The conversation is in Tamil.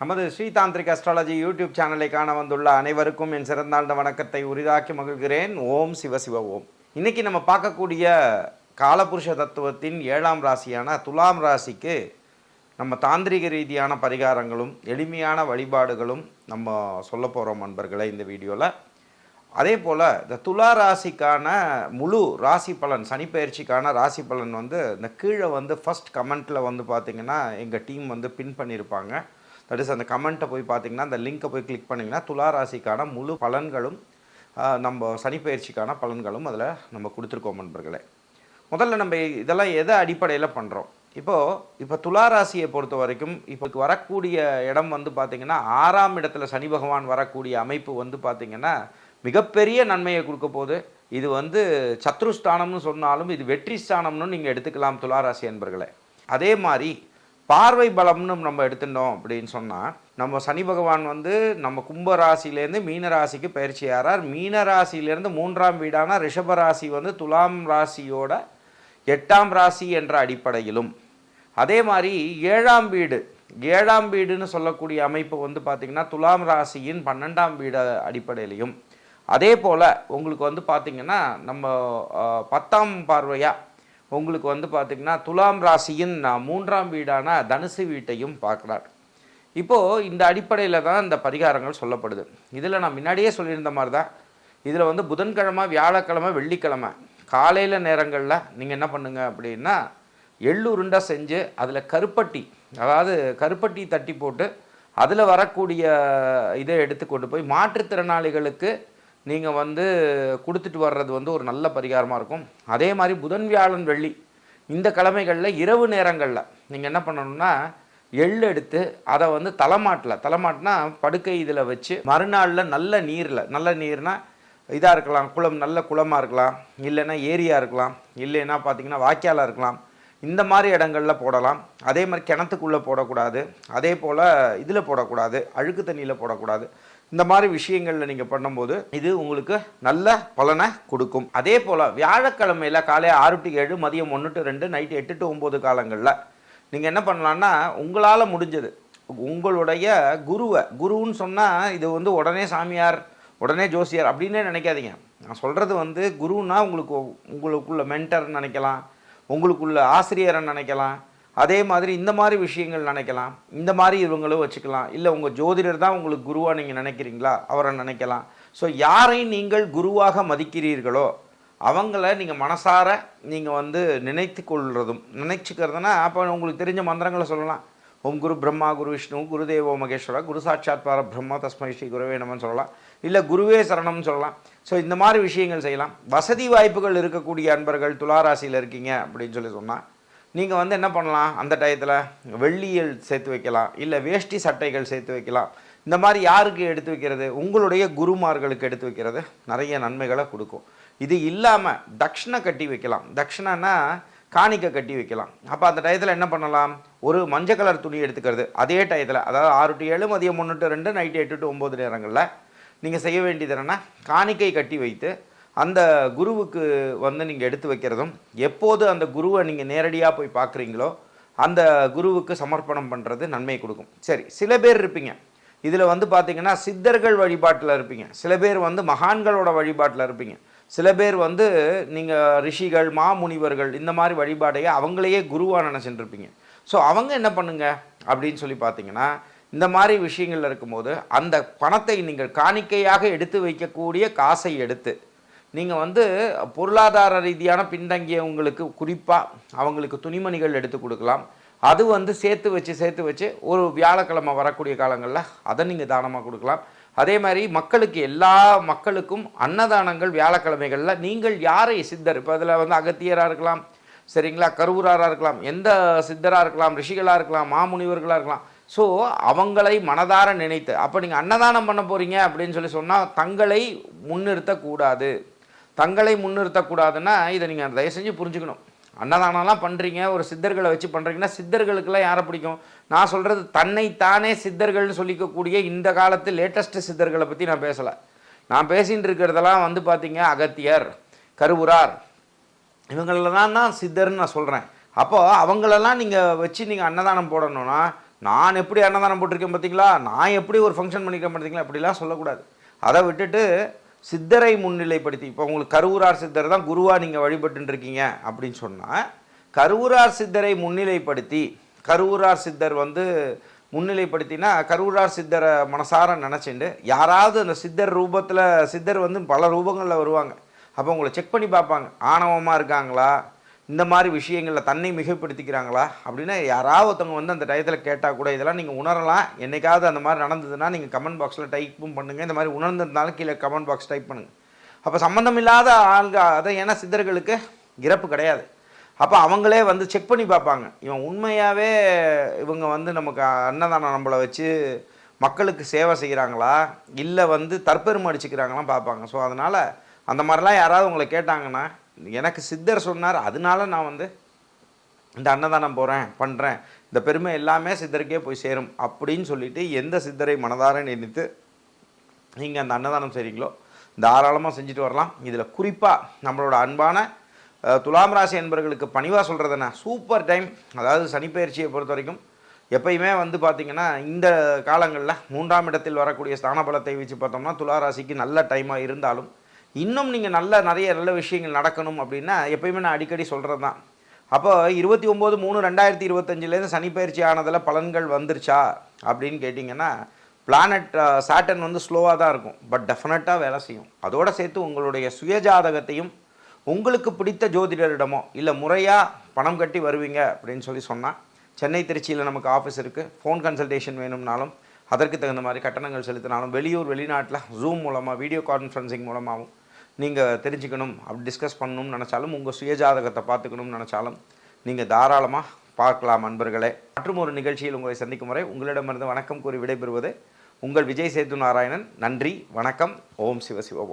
நமது ஸ்ரீதாந்திரிக் அஸ்ட்ராலஜி யூடியூப் சேனலை காண வந்துள்ள அனைவருக்கும் என் சிறந்தாழ்ந்த வணக்கத்தை உரிதாக்கி மகிழ்கிறேன். ஓம் சிவசிவ ஓம். இன்றைக்கி நம்ம பார்க்கக்கூடிய காலபுருஷ தத்துவத்தின் ஏழாம் ராசியான துலாம் ராசிக்கு நம்ம தாந்திரிக ரீதியான பரிகாரங்களும் எளிமையான வழிபாடுகளும் நம்ம சொல்ல போகிறோம் நண்பர்களே இந்த வீடியோவில் அதே போல் இந்த துலா ராசிக்கான முழு ராசி பலன் சனிப்பயிற்சிக்கான ராசி பலன் வந்து இந்த கீழே வந்து ஃபர்ஸ்ட் கமெண்ட்டில் வந்து பார்த்திங்கன்னா எங்கள் டீம் வந்து பின் பண்ணியிருப்பாங்க தட் இஸ் அந்த கமெண்ட்டை போய் பார்த்தீங்கன்னா அந்த லிங்க்கை போய் கிளிக் பண்ணிங்கன்னா துலா ராசிக்கான முழு பலன்களும் நம்ம சனிப்பயிற்சிக்கான பலன்களும் அதில் நம்ம கொடுத்துருக்கோம் நண்பர்களே. முதல்ல நம்ம இதெல்லாம் எதை அடிப்படையில் பண்ணுறோம் இப்போது இப்போ துலா ராசியை பொறுத்த வரைக்கும் இப்போ வரக்கூடிய இடம் வந்து பார்த்திங்கன்னா ஆறாம் இடத்துல சனி பகவான் வரக்கூடிய அமைப்பு வந்து பார்த்திங்கன்னா மிகப்பெரிய நன்மையை கொடுக்க போகுது. இது வந்து சத்ருஸ்தானம்னு சொன்னாலும் இது வெற்றி ஸ்தானம்னு நீங்கள் எடுத்துக்கலாம் துளாராசி என்பர்களை என்பர்களே அதே மாதிரி பார்வை பலம்னு நம்ம எடுத்துட்டோம் அப்படின்னு சொன்னால் நம்ம சனி பகவான் வந்து நம்ம கும்ப ராசியிலேருந்து மீன ராசிக்கு பயிற்சி ஆறார். மீன ராசியிலேருந்து மூன்றாம் வீடான ரிஷப ராசி வந்து துலாம் ராசியோட எட்டாம் ராசி என்ற அடிப்படையிலும். அதே மாதிரி ஏழாம் வீடு ஏழாம் வீடுன்னு சொல்லக்கூடிய அமைப்பு வந்து பார்த்திங்கன்னா துலாம் ராசியின் பன்னெண்டாம் வீடு அடிப்படையிலையும். அதே போல் உங்களுக்கு வந்து பார்த்திங்கன்னா நம்ம பத்தாம் பார்வையாக உங்களுக்கு வந்து பார்த்திங்கன்னா துலாம் ராசியின் நான் மூன்றாம் வீடான தனுசு வீட்டையும் பார்க்குறார். இப்போது இந்த அடிப்படையில் தான் இந்த பரிகாரங்கள் சொல்லப்படுது. இதில் நான் முன்னாடியே சொல்லியிருந்த மாதிரி தான் இதில் வந்து புதன்கிழமை வியாழக்கிழமை வெள்ளிக்கிழமை. காலையில் நேரங்களில் நீங்கள் என்ன பண்ணுங்க அப்படின்னா எள்ளுருண்டை செஞ்சு அதில் கருப்பட்டி அதாவது கருப்பட்டி தட்டி போட்டு அதில் வரக்கூடிய இதை எடுத்து கொண்டு போய் மாற்றுத்திறனாளிகளுக்கு நீங்கள் வந்து கொடுத்துட்டு வர்றது வந்து ஒரு நல்ல பரிகாரமாக இருக்கும். அதே மாதிரி புதன் வியாழன் வெள்ளி இந்த கிழமைகளில் இரவு நேரங்களில் நீங்கள் என்ன பண்ணணும்னா எள் எடுத்து அதை வந்து தலைமாட்டில் தலைமாட்டினா படுக்கை இதில் வச்சு மறுநாளில் நல்ல நீரில் நல்ல நீர்னா இதாக இருக்கலாம் குளம் நல்ல குளமாக இருக்கலாம் இல்லைன்னா ஏரியா இருக்கலாம் இல்லைன்னா பார்த்திங்கன்னா வாய்க்காலாக இருக்கலாம் இந்த மாதிரி இடங்கள்ல போடலாம். அதே மாதிரி கிணத்துக்குள்ளே போடக்கூடாது அதே போல் இதில் போடக்கூடாது அழுக்கு தண்ணியில் போடக்கூடாது. இந்த மாதிரி விஷயங்களில் நீங்கள் பண்ணும்போது இது உங்களுக்கு நல்ல பலனை கொடுக்கும். அதே போல் வியாழக்கிழமையில் காலை ஆறு டு ஏழு மதியம் ஒன்று டு ரெண்டு நைட்டு எட்டு டு ஒம்பது காலங்களில் நீங்கள் என்ன பண்ணலான்னா உங்களால் முடிஞ்சது. உங்களுடைய குருவை குருன்னு சொன்னால் இது வந்து உடனே சாமியார் உடனே ஜோசியார் அப்படின்னே நினைக்காதீங்க. நான் சொல்கிறது வந்து குருன்னா உங்களுக்கு உங்களுக்குள்ள மென்டர்னு நினைக்கலாம். உங்களுக்குள்ள ஆசிரியரை நினைக்கலாம். அதே மாதிரி இந்த மாதிரி விஷயங்கள் நினைக்கலாம். இந்த மாதிரி இவங்களும் வச்சுக்கலாம். இல்லை உங்கள் ஜோதிடர் தான் உங்களுக்கு குருவாக நீங்கள் நினைக்கிறீங்களா? அவரை நினைக்கலாம். ஸோ யாரை நீங்கள் குருவாக மதிக்கிறீர்களோ அவங்கள நீங்கள் மனசார நீங்கள் வந்து நினைத்து கொள்வதும் நினைச்சிக்கிறதுனா அப்போ உங்களுக்கு தெரிஞ்ச மந்திரங்களை சொல்லலாம். ஓம் குரு பிரம்மா குரு விஷ்ணு குருதேவோ மகேஸ்வரா குரு சாட்சாத் பார பிரம்மா தஸ்மை ஸ்ரீ குருவே நமன்னு சொல்லலாம். இல்லை குருவே சரணம்னு சொல்லலாம். ஸோ இந்த மாதிரி விஷயங்கள் செய்யலாம். வசதி வாய்ப்புகள் இருக்கக்கூடிய அன்பர்கள் துளாராசியில் இருக்கீங்க அப்படின்னு சொல்லி சொன்னால் நீங்கள் வந்து என்ன பண்ணலாம்? அந்த டயத்தில் வெள்ளியல் சேர்த்து வைக்கலாம். இல்லை வேஷ்டி சட்டைகள் சேர்த்து வைக்கலாம். இந்த மாதிரி யாருக்கு எடுத்து வைக்கிறது? உங்களுடைய குருமார்களுக்கு எடுத்து வைக்கிறது. நிறைய நன்மைகளை கொடுக்கும். இது இல்லாமல் தக்ஷணை கட்டி வைக்கலாம். தக்ஷணன்னா காணிக்கை கட்டி வைக்கலாம். அப்போ அந்த டயத்தில் என்ன பண்ணலாம்? ஒரு மஞ்சள் கலர் துணி எடுத்துக்கிறது. அதே டயத்தில் அதாவது ஆறு டு ஏழு மதியம் ஒன்று டு ரெண்டு நைட்டு எட்டு டு ஒம்பது நேரங்களில் நீங்கள் செய்ய வேண்டியது என்னென்னா காணிக்கை கட்டி வைத்து அந்த குருவுக்கு வந்து நீங்கள் எடுத்து வைக்கிறதும் எப்போது அந்த குருவை நீங்கள் நேரடியாக போய் பார்க்குறீங்களோ அந்த குருவுக்கு சமர்ப்பணம் பண்ணுறது நன்மை கொடுக்கும். சரி சில பேர் இருப்பீங்க. இதில் வந்து பார்த்திங்கன்னா சித்தர்கள் வழிபாட்டில் இருப்பீங்க. சில பேர் வந்து மகான்களோட வழிபாட்டில் இருப்பீங்க. சில பேர் வந்து நீங்கள் ரிஷிகள் மாமுனிவர்கள் இந்த மாதிரி வழிபாடையே அவங்களையே குருவாக நினச்சிட்டுருப்பீங்க ஸோ அவங்க என்ன பண்ணுங்க? அப்படின்னு சொல்லி பார்த்தீங்கன்னா இந்த மாதிரி விஷயங்கள் இருக்கும்போது அந்த பணத்தை நீங்கள் காணிக்கையாக எடுத்து வைக்கக்கூடிய காசை எடுத்து நீங்கள் வந்து பொருளாதார ரீதியான பின்தங்கியவங்களுக்கு குறிப்பாக அவங்களுக்கு துணிமணிகள் எடுத்து கொடுக்கலாம். அது வந்து சேர்த்து வச்சு சேர்த்து வச்சு ஒரு வியாழக்கிழமை வரக்கூடிய காலங்களில் அதை நீங்கள் தானமாக கொடுக்கலாம். அதே மாதிரி மக்களுக்கு எல்லா மக்களுக்கும் அன்னதானங்கள் வியாழக்கிழமைகளில் நீங்கள் யாரை சித்தர்? இப்போ அதில் வந்து அகத்தியராக இருக்கலாம் சரிங்களா? கருவூராராக இருக்கலாம் எந்த சித்தராக இருக்கலாம் ரிஷிகளாக இருக்கலாம் மாமுனிவர்களாக இருக்கலாம். ஸோ அவங்களை மனதார நினைத்து அப்போ நீங்கள் அன்னதானம் பண்ண போகிறீங்க அப்படின்னு சொல்லி சொன்னால் தங்களை முன்னிறுத்தக்கூடாது. தங்களை முன்னிறுத்தக்கூடாதுன்னா இதை நீங்கள் தயவு செஞ்சு புரிஞ்சுக்கணும். அன்னதானம்லாம் பண்ணுறீங்க ஒரு சித்தர்களை வச்சு பண்ணுறீங்கன்னா சித்தர்களுக்கெல்லாம் யாரை பிடிக்கும்? நான் சொல்கிறது தன்னைத்தானே சித்தர்கள்னு சொல்லிக்கக்கூடிய இந்த காலத்து லேட்டஸ்ட்டு சித்தர்களை பற்றி நான் பேசலை. நான் பேசிகிட்டு இருக்கிறதெல்லாம் வந்து பார்த்தீங்க அகத்தியர் கருவூரார் இவங்களெல்லாம் தான் சித்தர்னு நான் சொல்கிறேன் அப்போது அவங்களெல்லாம் நீங்கள் வச்சு நீங்கள் அன்னதானம் போடணும்னா நான் எப்படி அன்னதானம் போட்டிருக்கேன் பார்த்தீங்களா நான் எப்படி ஒரு ஃபங்க்ஷன் பண்ணிக்கிறேன் பார்த்தீங்களா அப்படிலாம் சொல்லக்கூடாது. அதை விட்டுட்டு சித்தரை முன்னிலைப்படுத்தி இப்போ உங்களுக்கு கருவூரார் சித்தர் தான் குருவா நீங்கள் வழிபட்டுன்னு இருக்கீங்க அப்படின்னு சொன்னால் கருவூரார் சித்தரை முன்னிலைப்படுத்தி கருவூரார் சித்தர் வந்து முன்னிலைப்படுத்தினா கருவூரார் சித்தரை மனசார நினச்சிண்டு யாராவது அந்த சித்தர் ரூபத்தில் சித்தர் வந்து பல ரூபங்களில் வருவாங்க. அப்போ உங்களை செக் பண்ணி பார்ப்பாங்க. ஆணவமாக இருக்காங்களா? இந்த மாதிரி விஷயங்களில் தன்னை மிகைப்படுத்திக்கிறாங்களா? அப்படின்னு யாராவது ஒருத்தவங்க வந்து அந்த டயத்தில் கேட்டால் கூட இதெல்லாம் நீங்கள் உணரலாம். என்றைக்காவது அந்த மாதிரி நடந்ததுன்னா நீங்கள் கமெண்ட் பாக்ஸில் டைப்பும் பண்ணுங்கள் இந்த மாதிரி உணர்ந்திருந்தாலும் கீழே கமெண்ட் பாக்ஸ் டைப் பண்ணுங்கள் அப்போ சம்மந்தம் இல்லாத ஆள்க அதை ஏன்னா சித்தர்களுக்கு இறப்பு கிடையாது. அப்போ அவங்களே வந்து செக் பண்ணி பார்ப்பாங்க. இவன் உண்மையாகவே இவங்க வந்து நமக்கு அன்னதானம் நம்மளை வச்சு மக்களுக்கு சேவை செய்கிறாங்களா இல்லை வந்து தற்பெருமை அடிச்சுக்கிறாங்களாம் பார்ப்பாங்க. ஸோ அதனால் அந்த மாதிரிலாம் யாராவது உங்களை கேட்டாங்கன்னா எனக்கு சித்தர் சொன்னார் அதனால நான் வந்து இந்த அன்னதானம் போகிறேன் பண்ணுறேன் இந்த பெருமை எல்லாமே சித்தருக்கே போய் சேரும். அப்படின்னு சொல்லிட்டு எந்த சித்தரை மனதார நினைத்து நீங்கள் அந்த அன்னதானம் செய்கிறீங்களோ தாராளமாக செஞ்சுட்டு வரலாம். இதில் குறிப்பாக நம்மளோட அன்பான துலாம் ராசி என்பவர்களுக்கு பணிவாக சொல்கிறதுனா சூப்பர் டைம் அதாவது சனிப்பெயர்ச்சியை பொறுத்த வரைக்கும் எப்பயுமே வந்து பார்த்திங்கன்னா இந்த காலங்களில் மூன்றாம் இடத்தில் வரக்கூடிய ஸ்தான பலத்தை வச்சு பார்த்தோம்னா துலா ராசிக்கு நல்ல டைமாக இருந்தாலும் இன்னும் நீங்கள் நல்ல நிறைய நல்ல விஷயங்கள் நடக்கணும் அப்படின்னா எப்பயுமே நான் அடிக்கடி சொல்கிறது தான் அப்போ இருபத்தி ஒம்பது மூணு ரெண்டாயிரத்தி இருபத்தஞ்சிலேருந்து சனிப்பயிற்சி ஆனதில் பலன்கள் வந்துருச்சா? அப்படின்னு கேட்டிங்கன்னா பிளானட் சாட்டன் வந்து ஸ்லோவாக தான் இருக்கும். பட் டெஃபினட்டாக வேலை செய்யும். அதோடு சேர்த்து உங்களுடைய சுயஜாதகத்தையும் உங்களுக்கு பிடித்த ஜோதிடரிடமோ இல்லை முறையாக பணம் கட்டி வருவீங்க அப்படின்னு சொல்லி சொன்னால் சென்னை திருச்சியில் நமக்கு ஆஃபீஸ் இருக்குது ஃபோன் கன்சல்டேஷன் வேணும்னாலும் அதற்கு தகுந்த மாதிரி கட்டணங்கள் செலுத்தினாலும் வெளியூர் வெளிநாட்டில் ஜூம் மூலமாக வீடியோ கான்ஃபரன்சிங் மூலமாகவும் நீங்கள் தெரிஞ்சுக்கணும் அப்படி டிஸ்கஸ் பண்ணணும்னு நினச்சாலும் உங்கள் சுயஜாதகத்தை பார்த்துக்கணும்னு நினச்சாலும் நீங்கள் தாராளமாக பார்க்கலாம் அன்பர்களே. மற்றும் ஒரு நிகழ்ச்சியில் உங்களை சந்திக்கும் வரை உங்களிடமிருந்து வணக்கம் கூறி விடைபெறுவது உங்கள் விஜய் சேது நாராயணன். நன்றி வணக்கம் ஓம் சிவ சிவ